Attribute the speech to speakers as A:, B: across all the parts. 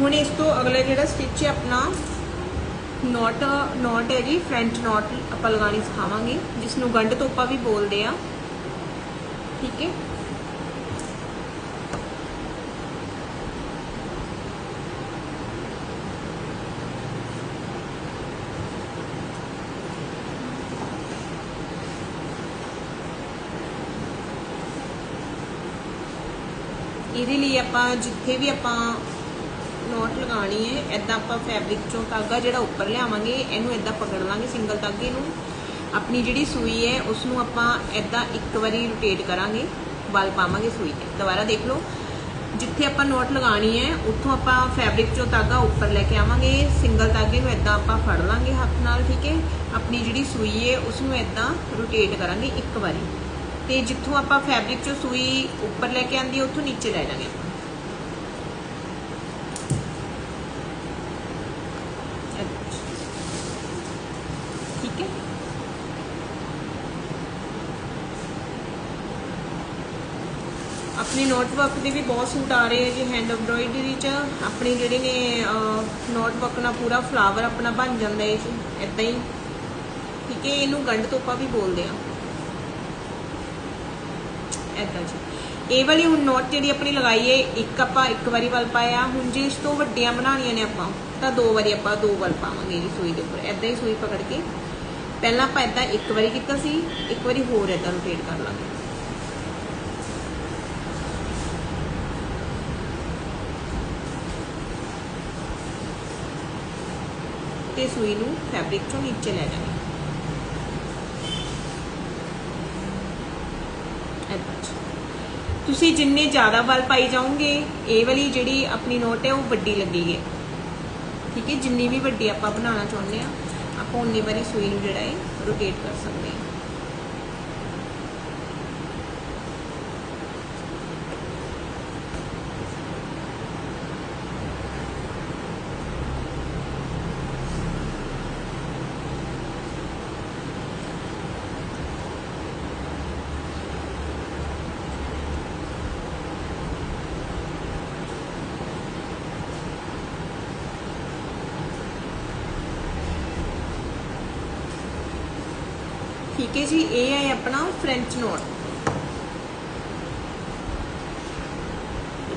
A: ਹੁਣ ਇਸ ਤੋਂ ਅਗਲਾ ਜਿਹੜਾ ਸਟਿਚ ਹੈ ਆਪਣਾ ਨੋਟ ਨੋਟ ਹੈ ਜੀ ਫ੍ਰੈਂਚ ਨੋਟ ਆਪਾਂ ਲਗਾਣੀ ਸਿਖਾਵਾਂਗੇ ਜਿਸ ਨੂੰ ਗੰਢ ਤੋਪਾ ਵੀ ਬੋਲਦੇ ਆ ਠੀਕ ਹੈ? ਇਹਦੇ ਲਈ ਆਪਾਂ ਜਿੱਥੇ ਵੀ ਆਪਾਂ ਨੋਟ ਲਗਾਣੀ ਹੈ ਐਦਾਂ ਆਪਾਂ ਫੈਬਰਿਕ ਚੋਂ ਧਾਗਾ ਜਿਹੜਾ ਉੱਪਰ ਲਿਆਵਾਂਗੇ, ਇਹਨੂੰ ਐਦਾਂ ਪਕੜ ਲਾਂਗੇ ਸਿੰਗਲ ਧਾਗੇ ਨੂੰ। ਆਪਣੀ ਜਿਹੜੀ ਸੂਈ ਹੈ ਉਸ ਨੂੰ ਆਪਾਂ ਐਦਾਂ ਇੱਕ ਵਾਰੀ ਰੋਟੇਟ ਕਰਾਂਗੇ ਬਲ ਪਾਵਾਂਗੇ ਸੂਈ ਤੇ। ਦੁਬਾਰਾ ਦੇਖ ਲਓ, ਜਿੱਥੇ ਆਪਾਂ ਨੋਟ ਲਗਾਣੀ ਹੈ, ਉੱਥੋਂ ਆਪਾਂ ਫੈਬਰਿਕ ਚੋਂ ਧਾਗਾ ਉੱਪਰ ਲੈ ਕੇ ਆਵਾਂਗੇ ਸਿੰਗਲ ਧਾਗੇ ਨੂੰ ਐਦਾਂ ਆਪਾਂ ਫੜ ਲਾਂਗੇ ਹੱਥ ਨਾਲ, ਠੀਕ ਹੈ? ਆਪਣੀ ਜਿਹੜੀ ਸੂਈ ਹੈ ਉਸ ਨੂੰ ਐਦਾਂ ਰੋਟੇਟ ਕਰਾਂਗੇ ਇੱਕ ਵਾਰੀ। ਤੇ ਜਿੱਥੋਂ ਆਪਾਂ ਫੈਬਰਿਕ ਚੋਂ ਸੂਈ ਉੱਪਰ ਲੈ ਕੇ ਆਂਦੀ ਹੈ, ਉੱਥੋਂ ਨੀਚੇ ਲੈ ਜਾਵਾਂਗੇ ਆਪਾਂ ਠੀਕ ਹੈ ਆਪਣੇ ਨੋਟਵਰਕ ਦੇ ਵੀ ਬਹੁਤ ਸੂਟ ਆ ਰਹੇ ਆ ਜੀ ਹੈਂਡ ਐਮਬ੍ਰੋਇਡਰੀ ਚ। ਆਪਣੇ ਜਿਹੜੇ ਨੇ ਨੋਟਵਰਕ ਨਾਲ ਪੂਰਾ ਫਲਾਵਰ ਆਪਣਾ ਬਣ ਜਾਂਦਾ ਹੈ ਜੀ ਇਦਾਂ ਹੀ। ਠੀਕ ਹੈ, ਇਹਨੂੰ ਗੰਢ ਤੋਪਾ ਵੀ ਬੋਲਦੇ ਆ। ਇਦਾਂ ਜੀ। ਇਹ ਵਾਲੀ ਹੁਣ ਨੋਟ ਜਿਹੜੀ ਆਪਣੀ ਲਗਾਈ ਹੈ, ਇੱਕ ਆਪਾਂ ਇੱਕ ਵਾਰੀ ਵੱਲ ਪਾਇਆ। ਹੁਣ ਜੇ ਇਸ ਤੋਂ ਵੱਡੀਆਂ ਬਣਾਉਣੀਆਂ ਨੇ ਆਪਾਂ, ਤਾਂ ਦੋ ਵਾਰੀ ਆਪਾਂ ਦੋ ਵੱਲ ਪਾਵਾਂਗੇ ਜੀ, ਸੂਈ ਦੇ ਉੱਪਰ। ਇਦਾਂ ਹੀ ਸੂਈ ਪਕੜ ਕੇ। ਪਹਿਲਾਂ ਆਪਾਂ ਇਦਾਂ ਇੱਕ ਵਾਰੀ ਕੀਤਾ ਸੀ, ਇੱਕ ਵਾਰੀ ਹੋਰ ਇਦਾਂ ਰੋਟੇਟ ਕਰ ਲਾਂਗੇ। ਤੇ ਸੂਈ ਨੂੰ ਫੈਬਰਿਕ ਚੋਂ ਨੀਚੇ ਲੈ ਜਾਣਾ। ਤੁਸੀਂ ਜਿੰਨੇ ਜ਼ਿਆਦਾ ਵੱਲ ਪਾਈ ਜਾਓਗੇ, ਇਹ ਵਾਲੀ ਜਿਹੜੀ ਆਪਣੀ ਨੋਟ ਹੈ, ਉਹ ਵੱਡੀ ਲੱਗੇਗੀ। ਠੀਕ ਹੈ, ਜਿੰਨੀ ਵੀ ਵੱਡੀ ਆਪਾਂ ਬਣਾਉਣਾ ਚਾਹੁੰਦੇ ਆ ਆਪਾਂ ਉਨੀ ਵਾਰੀ ਸੂਈ ਨੂੰ ਜਿਹੜਾ ਹੈ ਰੋਟੇਟ ਕਰ ਸਕਦੇ ਹਾਂ। ਠੀਕ ਹੈ ਜੀ, ਇਹ ਹੈ ਆਪਣਾ ਫ੍ਰੈਂਚ ਨੋਟ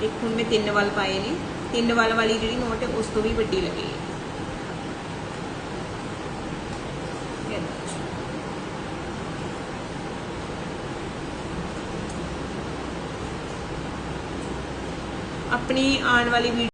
A: ਦੇਖੋ ਮੈਂ ਤਿੰਨ ਵਾਲ ਪਾਏ ਨੇ। ਤਿੰਨ ਵਾਲ ਵਾਲੀ ਜਿਹੜੀ ਨੋਟ ਹੈ, ਉਸ ਤੋਂ ਵੀ ਵੱਡੀ ਲੱਗੇਗੀ ਆਪਣੀ ਆਉਣ ਵਾਲੀ ਵੀਡੀਓ